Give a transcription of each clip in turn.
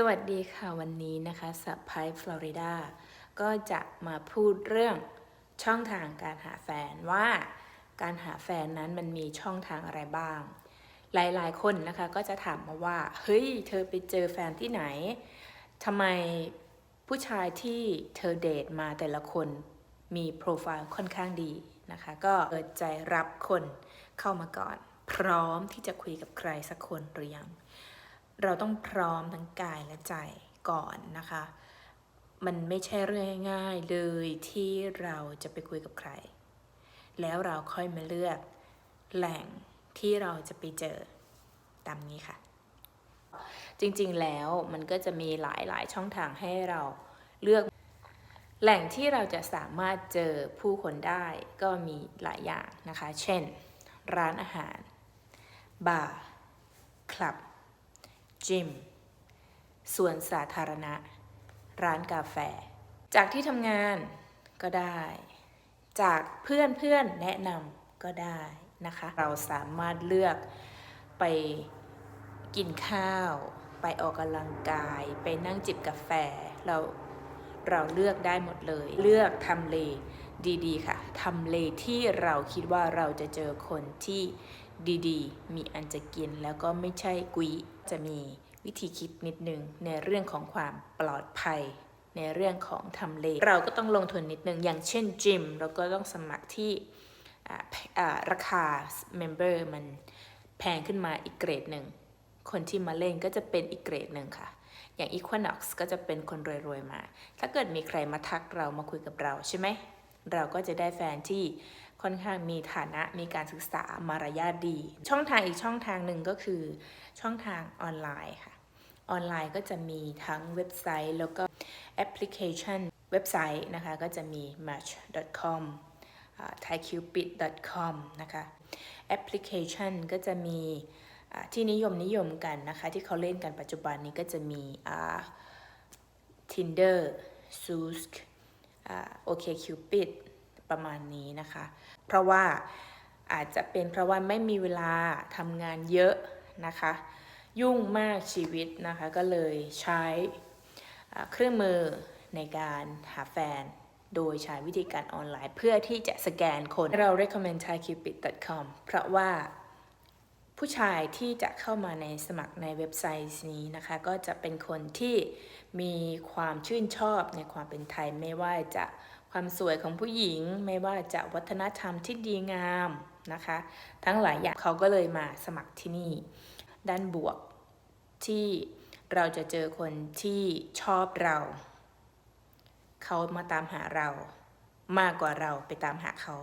สวัสดีค่ะวันนี้นะคะสไปฟลอริดาก็จะมาพูดเรื่องช่องทางการหาแฟนว่าการหาแฟนนั้นมันมีช่องทางอะไรบ้าง หลายๆ คนนะคะก็จะถามมาว่า เฮ้ย เธอไปเจอแฟนที่ไหนทำไมผู้ชายที่เธอเดทมาแต่ละคนมีโปรไฟล์ค่อนข้างดีนะคะ ก็เปิดใจรับคนเข้ามาก่อน พร้อมที่จะคุยกับใครสักคนหรือยัง เราต้องพร้อมทั้งกายและใจก่อนนะคะ มันไม่ใช่เรื่องง่ายเลยที่เราจะไปคุยกับใคร แล้วเราค่อยมาเลือกแหล่งที่เราจะไปเจอตามนี้ค่ะ จริงๆแล้วมันก็จะมีหลายๆช่องทางให้เราเลือก แหล่งที่เราจะสามารถเจอผู้คนได้ก็มีหลายอย่างนะคะ เช่น ร้านอาหาร บาร์ คลับ จิมสวนสาธารณะ ร้านกาแฟ จากที่ทำงานก็ได้ จากเพื่อนเพื่อนแนะนำก็ได้นะคะ เราสามารถเลือกไปกินข้าว ไปออกกำลังกาย ไปนั่งจิบกาแฟ เราเราเลือกได้หมดเลย เลือกทำเลดีๆ ค่ะทำเลที่เราคิดว่าเราจะเจอคนที่ดีๆ มีอันจะกินแล้วก็ไม่ใช่กุย จะมีวิธีคิดนิดนึงในเรื่องของความปลอดภัย ในเรื่องของทำเล เราก็ต้องลงทุนนิดนึง อย่างเช่นจิมเราก็ต้องสมัครที่ราคาเมมเบอร์มันแพงขึ้นมาอีกเกรดหนึ่ง คนที่มาเล่นก็จะเป็นอีกเกรดหนึ่งค่ะ อย่าง Equinox ก็จะเป็นคนรวยๆมา ถ้าเกิดมีใครมาทักเรามาคุยกับเราใช่ไหม เราก็จะได้แฟนที่ค่อนข้างมีฐานะมีการศึกษามารยาทดี ช่องทางอีกช่องทางหนึ่งก็คือช่องทางออนไลน์ค่ะ ออนไลน์ก็จะมีทั้งเว็บไซต์แล้วก็แอปพลิเคชัน เว็บไซต์นะคะก็จะมี match.com thaicupid.com นะคะแอปพลิเคชันก็จะมีที่นิยมนิยมกันนะคะ ที่เขาเล่นกันปัจจุบันนี้ก็จะมี Tinder s u s k โอ่า OkCupid ประมาณนี้นะคะ เพราะว่าอาจจะเป็นเพราะว่าไม่มีเวลาทำงานเยอะนะคะ ยุ่งมากชีวิตนะคะ ก็เลยใช้เครื่องมือในการหาแฟนโดยใช้วิธีการออนไลน์ เพื่อที่จะสแกนคนเรา recommend thaicupid.com เพราะว่า ผู้ชายที่จะเข้ามาในสมัครในเว็บไซต์นี้นะคะ ก็จะเป็นคนที่มีความชื่นชอบในความเป็นไทยไม่ว่าจะความสวยของผู้หญิง ไม่ว่าจะวัฒนธรรมที่ดีงามนะคะ ทั้งหลายอย่างเขาก็เลยมาสมัครที่นี่ ด้านบวกที่เราจะเจอคนที่ชอบเรา เขามาตามหาเรา มากกว่าเราไปตามหาเขา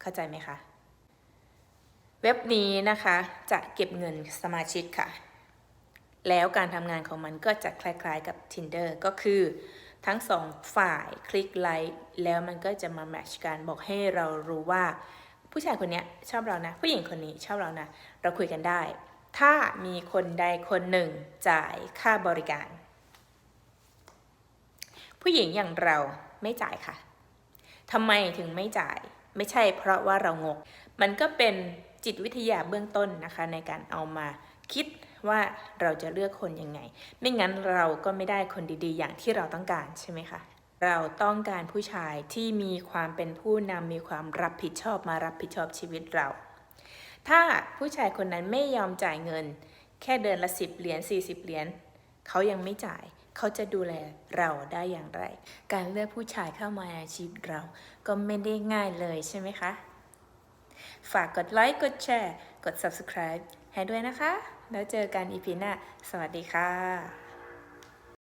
เข้าใจไหมคะ เว็บนี้นะคะจะเก็บเงินสมาชิกค่ะ แล้วการทำงานของมันก็จะคล้ายๆกับ Tinder ก็คือทั้งสองฝ่ายคลิกไลค์แล้วมันก็จะมาแมทช์กันบอกให้เรารู้ว่า ผู้ชายคนนี้ชอบเรานะ ผู้หญิงคนนี้ชอบเรานะ เราคุยกันได้ ถ้ามีคนใดคนหนึ่งจ่ายค่าบริการ ผู้หญิงอย่างเราไม่จ่ายค่ะทำไมถึงไม่จ่าย ไม่ใช่เพราะว่าเรางก มันก็เป็น จิตวิทยาเบื้องต้นนะคะในการเอามาคิดว่าเราจะเลือกคนยังไง ไม่งั้นเราก็ไม่ได้คนดีๆ อย่างที่เราต้องการใช่ไหมคะเราต้องการผู้ชายที่มีความเป็นผู้นำมีความรับผิดชอบมารับผิดชอบชีวิตเรา ถ้าผู้ชายคนนั้นไม่ยอมจ่ายเงิน แค่เดือนละสิบเหรียญ40เหรียญเขายังไม่จ่าย เขาจะดูแลเราได้อย่างไร การเลือกผู้ชายเข้ามาในชีวิตเราก็ไม่ได้ง่ายเลยใช่ไหมคะ ฝากกดไลค์ กดแชร์ กด subscribe ให้ด้วยนะคะ แล้วเจอกันอีพีหน้า สวัสดีค่ะ